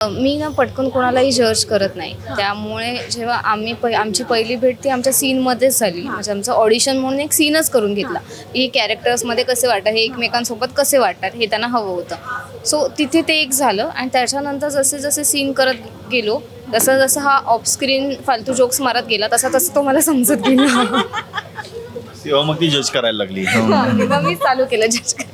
मी ना पटकन कोणालाही जज करत नाही. त्यामुळे जेव्हा आम्ही पै आमची पहिली भेट ती आमच्या सीनमध्येच झाली. म्हणजे आमचं ऑडिशन म्हणून एक सीनच करून घेतला. ही कॅरेक्टर्समध्ये कसे वाटतात हे एकमेकांसोबत कसे वाटतात हे त्यांना हवं होतं. सो तिथे ते एक झालं आणि त्याच्यानंतर जसे जसे सीन करत गेलो जसं जसं हा ऑफस्क्रीन फालतू जोक्स मारत गेला तसा तसं तो मला समजत गेला. मग ती जज करायला लागली. तेव्हा मी चालू केलं जज करायला.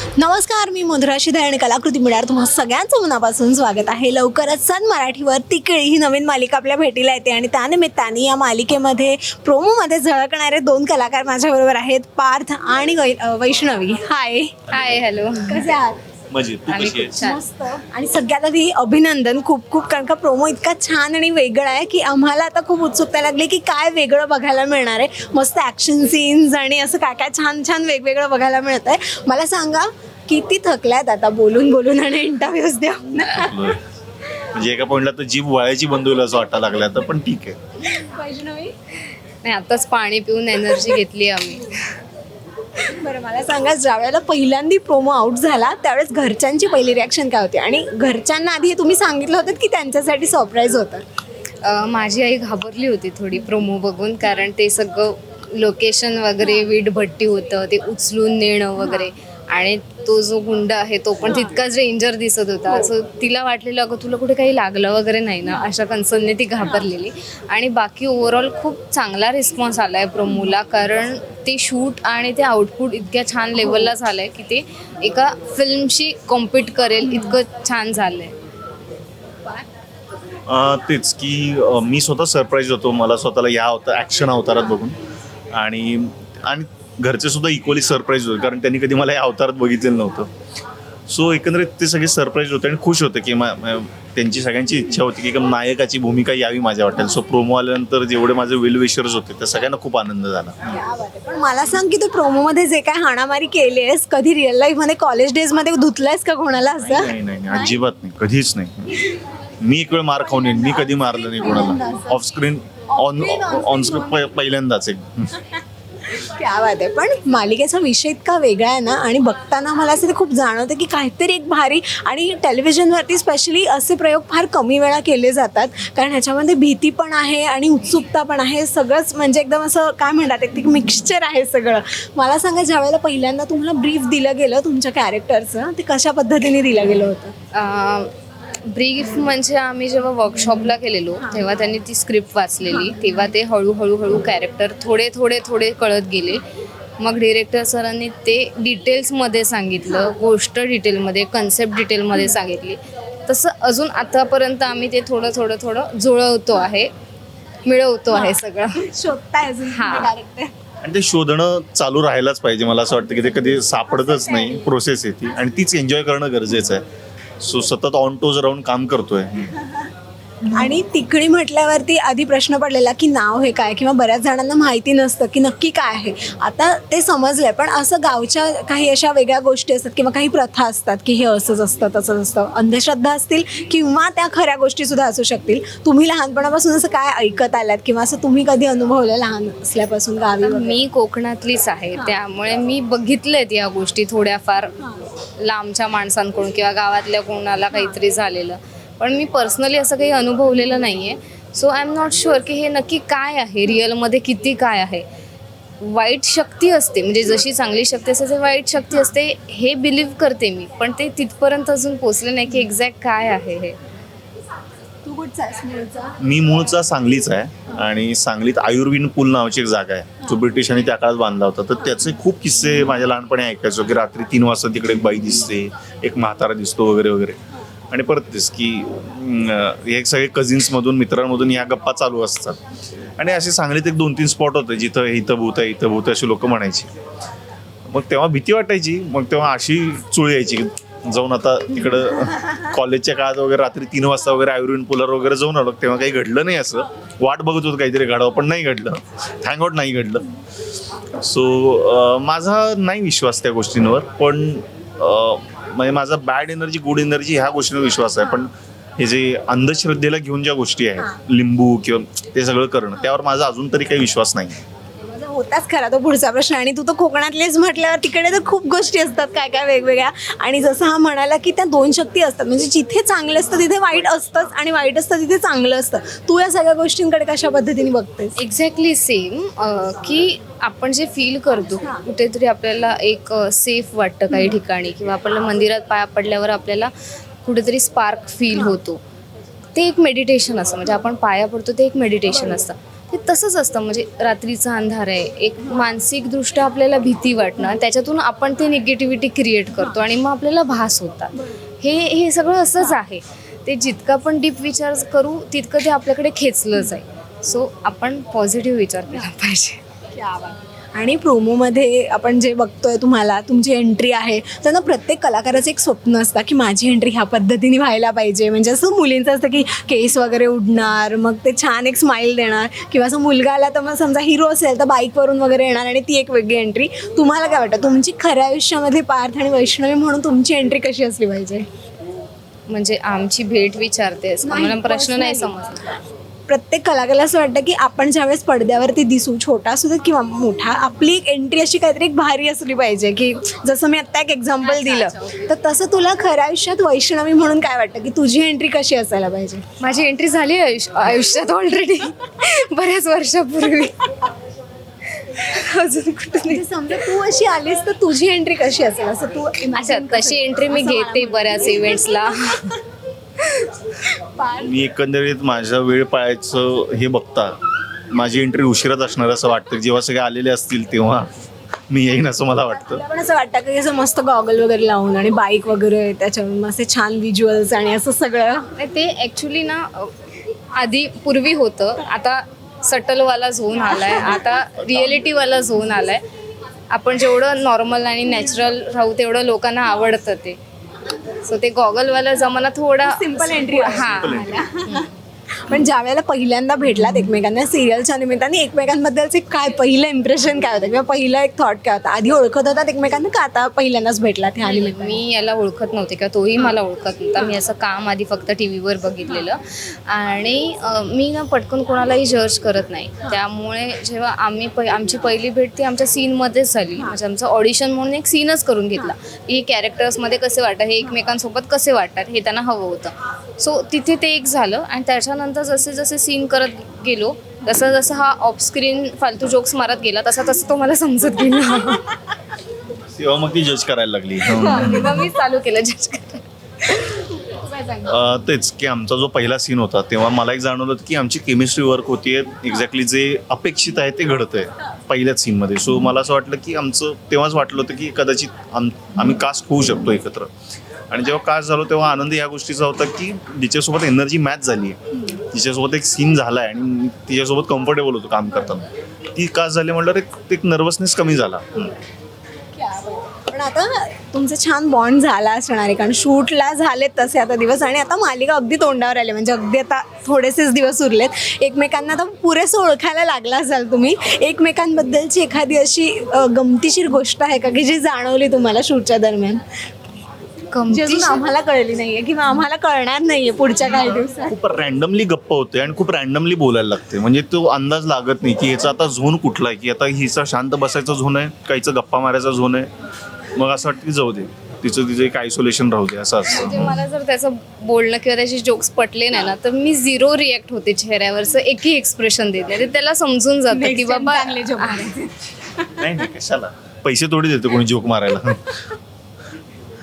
नमस्कार मी मधुरा शिधाय आणि कलाकृती मिळार तुम्हा सगळ्यांचं मनापासून स्वागत आहे. लवकरच सन मराठीवर तिकळी ही नवीन मालिका आपल्या भेटीला येते आणि त्यानिमित्ताने या मालिकेमध्ये प्रोमोमध्ये झळकणारे दोन कलाकार माझ्याबरोबर आहेत पार्थ आणि वै वैष्णवी. हाय हाय हॅलो कसे आहात? मजेत तू आम्ही कशी खूप आहेस छान. मस्त. आणि सगळ्यात आधी अभिनंदन. खूप खूप कारण का प्रोमो इतका छान आणि वेगळा आहे की आम्हाला आता खूप उत्सुकता लागली की काय वेगळं बघायला मिळणार आहे. मस्त ॲक्शन सीन्स आणि असं काय काय छान छान वेगवेगळं बघायला मिळत आहे. मला सांगा किती थकल्यात आता? बोलून बोलून आणि इंटरव्ह्यूज देऊन बरं. म्हणजे एका पॉइंटला तर जीभ वळायची बंद होईल असं वाटायला लागलं आता पण ठीक आहे. नाही आताच पाणी पिऊन एनर्जी घेतली आम्ही. बरं मला सांगा ज्या वेळेला पहिल्यांदा प्रोमो आउट झाला त्यावेळेस घरच्यांची पहिली रिॲक्शन काय होती? आणि घरच्यांना आधी तुम्ही सांगितलं होतं की त्यांच्यासाठी सरप्राईज होतं. माझी आई घाबरली होती थोडी प्रोमो बघून कारण ते सगळं लोकेशन वगैरे वीट भट्टी होतं ते उचलून नेणं वगैरे. आणि तो जो गुंड आहे तो पण तितकाच डेंजर दिसत होता. असं तिला वाटलेलं अगं तुला कुठे काही लागलं वगैरे नाही ना? अशा कन्सर्नने ती घाबरलेली. आणि बाकी ओव्हरऑल खूप चांगला रिस्पॉन्स आला आहे प्रोमोला कारण ते शूट आणि ते आउटपुट इतक्या छान लेवलला झालं आहे की ते एका फिल्मशी कॉम्पीट करेल इतकं छान झालं आहे तेच की मी स्वतः सरप्राईज होतो. मला स्वतःला या होतं ॲक्शन अवतारात बघून. आणि आणि घरचे सुद्धा इक्वली सरप्राईज होते. कारण त्यांनी कधी मला या अवतारात बघितलेलं नव्हतं. सो एकंदरीत ते सगळे सरप्राईज होते आणि खुश होते की त्यांची सगळ्यांची इच्छा होती की नायकाची भूमिका यावी माझ्या वाटेल. सो प्रोमो आल्यानंतर जेवढे माझे वेल विशर्स होते त्या सगळ्यांना खूप आनंद झाला. पण मला सांग की तू प्रोमोमध्ये जे काय हाणामारी केलीस कधी रिअल लाईफमध्ये कॉलेज डेजमध्ये धुतलायस का कोणाला असं? नाही नाही नाही? अजिबात नाही कधीच नाही. मी एक वेळ मार खाऊन येईन मी कधी मारलं नाही कोणाला. Off screen on on screen पहिल्यांदाच एक क्या बात आहे. पण मालिकेचा विषय इतका वेगळा आहे ना आणि बघताना मला असं ते खूप जाणवतं की काहीतरी एक भारी आणि टेलिव्हिजनवरती स्पेशली असे प्रयोग फार कमी वेळा केले जातात कारण ह्याच्यामध्ये भीती पण आहे आणि उत्सुकता पण आहे. सगळंच म्हणजे एकदम असं काय म्हणतात एक मिक्सचर आहे सगळं. मला सांगा ज्या वेळेला पहिल्यांदा तुम्हाला ब्रीफ दिलं गेलं तुमच्या कॅरेक्टरचं ते कशा पद्धतीने दिलं गेलं होतं? ब्रीफ म्हणजे आम्ही जेव्हा वर्कशॉपला गेलेलो तेव्हा त्यांनी ती स्क्रिप्ट वाचलेली. तेव्हा ते हळूहळू हळू कॅरेक्टर थोडे थोडे थोडे कळत गेले. मग डिरेक्टर सरांनी ते डिटेल्समध्ये सांगितलं गोष्ट डिटेलमध्ये कन्सेप्ट डिटेलमध्ये सांगितली. तसं अजून आतापर्यंत आम्ही ते थोडं थोडं थोडं जुळवतो आहे मिळवतो आहे सगळं. शोधताय अजून हा. आणि ते शोधणं चालू राहायलाच पाहिजे मला असं वाटतं की ते कधी सापडतच नाही प्रोसेस आहे ती आणि तीच एन्जॉय करणं गरजेचं आहे. सो सतत ऑन टोज राहून काम करतोय. आणि तिकडी म्हटल्यावरती आधी प्रश्न पडलेला की नाव हे काय? किंवा बऱ्याच जणांना माहिती नसतं की नक्की काय आहे. आता ते समजलंय पण असं गावच्या काही अशा वेगळ्या गोष्टी असतात किंवा काही प्रथा असतात की हे असंच असतं तसंच असतं. अंधश्रद्धा असतील किंवा त्या खऱ्या गोष्टी सुद्धा असू शकतील. तुम्ही लहानपणापासून असं काय ऐकत आल्यात किंवा असं तुम्ही कधी अनुभवलं लहान असल्यापासून गावी? मी कोकणातलीच आहे त्यामुळे मी बघितलेत या गोष्टी थोड्याफार. लांबच्या माणसांकडून किंवा गावातल्या कोणाला काहीतरी झालेलं. पण मी पर्सनली असं काही अनुभवलेलं नाही आहे so I am not sure की हे नक्की काय आहे? रिअलमध्ये किती काय आहे? वाईट शक्ती असते. म्हणजे जशी चांगली शक्ती असते तशी वाईट शक्ती असते हे बिलीव्ह करते मी. पण ते तिथपर्यंत अजून पोचले नाही की एक्झॅक्ट काय आहे हे. कुठचा आहेस मूळचा? मी मूळचा सांगलीच आहे आणि सांगलीत आयुर्विन पूल नावाची एक जागा आहे. जो ब्रिटिशांनी त्या काळात बांधला होता. तर त्याचे खूप किस्से माझ्या लहानपणी ऐकायचो की रात्री तीन वाजता तिकडे एक बाई दिसते एक म्हातारा दिसतो वगैरे वगैरे. आणि परत तेच की अं, हे सगळे कझिन्समधून मित्रांमधून या गप्पा चालू असतात. आणि असे सांगलीत एक दोन तीन स्पॉट होते जिथं इथं भूत आहे इथं भूत आहे अशी लोक म्हणायची. मग तेव्हा भीती वाटायची. मग तेव्हा अशी चुळ यायची की जाऊन आता तिकडं कॉलेजच्या काळात वगैरे रात्री तीन वाजता वगैरे आयुर्वेद पुलर वगैरे जाऊन आलो. तेव्हा काही घडलं नाही असं. वाट बघत होतं काहीतरी घडावं पण नाही घडलं. थँक नाही घडलं. सो माझा नाही विश्वास त्या गोष्टींवर पण म्हणजे माझा बॅड एनर्जी गुड एनर्जी ह्या गोष्टींवर विश्वास आहे. पण हे जे अंधश्रद्धेला घेऊन ज्या गोष्टी आहेत लिंबू किंवा ते सगळं करणं त्यावर माझा अजून तरी काही विश्वास नाही. होताच खरा. तो पुढचा प्रश्न आणि तू तर कोकणातलेच म्हटल्यावर तिकडे तर खूप गोष्टी असतात काय काय वेगवेगळ्या. आणि जसं हा म्हणाला की त्या दोन शक्ती असतात म्हणजे जिथे चांगलं असतं तिथे वाईट असतंच आणि वाईट असतं तिथे चांगलं असतं. तू या सगळ्या गोष्टींकडे कशा पद्धतीने बघतेस? एक्झॅक्टली सेम की आपण जे फील करतो कुठेतरी आपल्याला एक सेफ वाटतं काही ठिकाणी किंवा आपल्याला मंदिरात पाया पडल्यावर आपल्याला कुठेतरी स्पार्क फील होतो. ते एक मेडिटेशन असतं म्हणजे आपण पाया पडतो ते एक मेडिटेशन असतं. हे तसंच असतं. म्हणजे रात्रीचा अंधार आहे. एक मानसिकदृष्ट्या आपल्याला भीती वाटणं त्याच्यातून आपण ते निगेटिव्हिटी क्रिएट करतो आणि मग आपल्याला भास होतात. हे हे सगळं असंच आहे. ते जितकं आपण डीप विचार करू तितकं ते आपल्याकडे खेचलं जाईल सो आपण पॉझिटिव्ह विचार केला पाहिजे. आणि प्रोमोमध्ये आपण जे बघतोय तुम्हाला तुमची एंट्री आहे तर ना प्रत्येक कलाकाराचं एक स्वप्न असतं की माझी एंट्री ह्या पद्धतीने व्हायला पाहिजे. म्हणजे असं मुलींचं असतं की केस वगैरे उडणार मग ते छान एक स्माईल देणार. किंवा असं मुलगा आला तर मग समजा हिरो असेल तर बाईकवरून वगैरे येणार आणि ती एक वेगळी एंट्री तुम्हाला काय वाटतं? तुमची खऱ्या आयुष्यामध्ये पार्थ आणि वैष्णवी म्हणून तुमची एंट्री कशी असली पाहिजे? म्हणजे आमची भेट विचारतेस मला प्रश्न नाही. समजला. प्रत्येक कलाकाराला असं वाटतं की आपण ज्यावेळेस पडद्यावरती दिसू छोटा असू दे किंवा मोठा आपली एक एंट्री अशी काहीतरी एक भारी असली पाहिजे की जसं मी आत्ता एक एक्झाम्पल दिलं. तर तसं तुला खऱ्या आयुष्यात वैष्णवी म्हणून काय वाटतं की तुझी एंट्री कशी असायला पाहिजे? माझी एंट्री झाली आयुष्यात ऑलरेडी बऱ्याच वर्षापूर्वी. अजून कुठे म्हणजे समजा तू अशी आलीस तर तुझी एंट्री कशी असेल? असं तू कर. तशी एंट्री मी घेते बऱ्याच इव्हेंट्सला मी एकंदरीत माझ्या वेळ पाळायचं हे बघता माझी एंट्री उशिराच असणार असं वाटतं. जेव्हा सगळे आलेले असतील तेव्हा मी येईन असं मला वाटतं. पण असं वाटतं की असं मस्त गॉगल वगैरे लावून आणि बाईक वगैरे त्याच्यावर असे छान विज्युअल्स आणि असं सगळं. ते ॲक्च्युली ना आधी पूर्वी होतं. आता सटलवाला झोन आलाय. आता रिअलिटीवाला झोन आलाय. आपण जेवढं नॉर्मल आणि नॅचरल राहू तेवढं लोकांना आवडतं ते. सो ते गॉगलवाला जमाना थोडा सिंपल एंट्री हां. पण ज्या वेळेला पहिल्यांदा भेटलात एकमेकांना सिरियलच्या निमित्ताने एकमेकांबद्दलचे काय पहिलं इम्प्रेशन काय होतं? किंवा पहिलं एक थॉट काय होता? आधी ओळखत होतात एकमेकांना का आता पहिल्यांदाच भेटलात ह्या निमित्ताने? मी याला ओळखत नव्हते किंवा तोही मला ओळखत नव्हता. मी असं काम आधी फक्त टी व्हीवर बघितलेलं. आणि मी ना पटकन कोणालाही जज करत नाही. त्यामुळे जेव्हा आम्ही पै आमची पहिली भेट ती आमच्या सीनमध्येच झाली. म्हणजे आमचं ऑडिशन म्हणून एक सीनच करून घेतला. की कॅरेक्टर्समध्ये कसे वाटतात? हे एकमेकांसोबत कसे वाटतात? हे त्यांना हवं होतं. सो तिथे ते एक झालं आणि त्याच्यानंतर जसे जसे सीन करत गेलो जसं जसं हा ऑफस्क्रीन फालतू जोक्स मारत गेला तसा तसं तो मला समजत गेला. तेव्हा मग ती जज करायला लागली. हं. मग मी चालू केलं जज करायला. अ, तेच की आमचा जो पहिला सीन होता तेव्हा मला एक जाणवलं होतं की आमची केमिस्ट्री वर्क होतीये एक्झॅक्टली जे अपेक्षित आहे ते घडत आहे पहिल्याच सीनमध्ये सो मला असं वाटलं की आमचं तेव्हाच वाटलं होतं की कदाचित आम आम्ही कास्ट होऊ शकतो एकत्र. आणि जेव्हा कास्ट झालो तेव्हा आनंद या गोष्टीचा होता की तिच्यासोबत एनर्जी मॅच झाली आहे. तिच्यासोबत एक सीन झाला आहे आणि तिच्यासोबत कम्फर्टेबल होतो काम करताना. ती कास्ट झाली म्हटलं एक एक नर्वसनेस कमी झाला. पण आता तुमचं छान बॉन्ड झाला असणार आहे कारण शूटला झाले तसे आता दिवस आणि आता मालिका अगदी तोंडावर आली म्हणजे अगदी आता थोडेसेच दिवस उरलेत. एकमेकांना आता पुरेसं ओळखायला लागला असाल तुम्ही. एकमेकांबद्दलची एखादी अशी गमतीशीर गोष्ट आहे का की जी जाणवली तुम्हाला शूटच्या दरम्यान? जी अजून आम्हाला कळली नाहीये किंवा आम्हाला कळणार नाहीये पुढच्या काही दिवसात. खूप रॅन्डमली गप्प होते आणि खूप रॅन्डमली बोलायला लागते. म्हणजे तो अंदाज लागत नाही की ह्याचा आता झोन कुठला आहे की आता हिचा शांत बसायचा झोन आहे काहीचं गप्पा मारायचा झोन आहे. मग असं वाटतं की जाऊ दे तिचं तिचं एक आयसोलेशन राहू दे असं म्हणजे असतं. मला जर त्याचं बोलणं किंवा त्याचे जोक्स पटले नाही ना तर मी झिरो रिॲक्ट होते चेहऱ्यावरचं एकही एक्सप्रेशन देत ते त्याला समजून जातं की बाबा चांगले. नाही नाही कशाला? पैसे थोडी देतो कोणी जोक मारायला.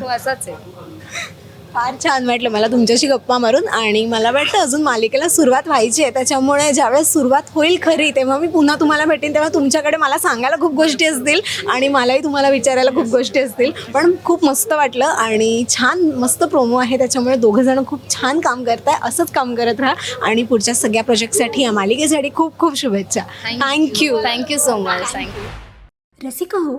तो असाच आहे. फार छान वाटलं मला तुमच्याशी गप्पा मारून आणि मला वाटतं अजून मालिकेला सुरुवात व्हायची आहे. त्याच्यामुळे ज्यावेळेस सुरुवात होईल खरी तेव्हा मी पुन्हा तुम्हाला भेटेन तेव्हा तुमच्याकडे मला सांगायला खूप गोष्टी असतील आणि मलाही तुम्हाला विचारायला खूप गोष्टी असतील. पण खूप मस्त वाटलं आणि छान मस्त प्रोमो आहे. त्याच्यामुळे दोघं जण खूप छान काम करताय असंच काम करत राहा. आणि पुढच्या सगळ्या प्रोजेक्टसाठी या मालिकेसाठी खूप खूप शुभेच्छा. Thank you thank you so much thank you Rasika हो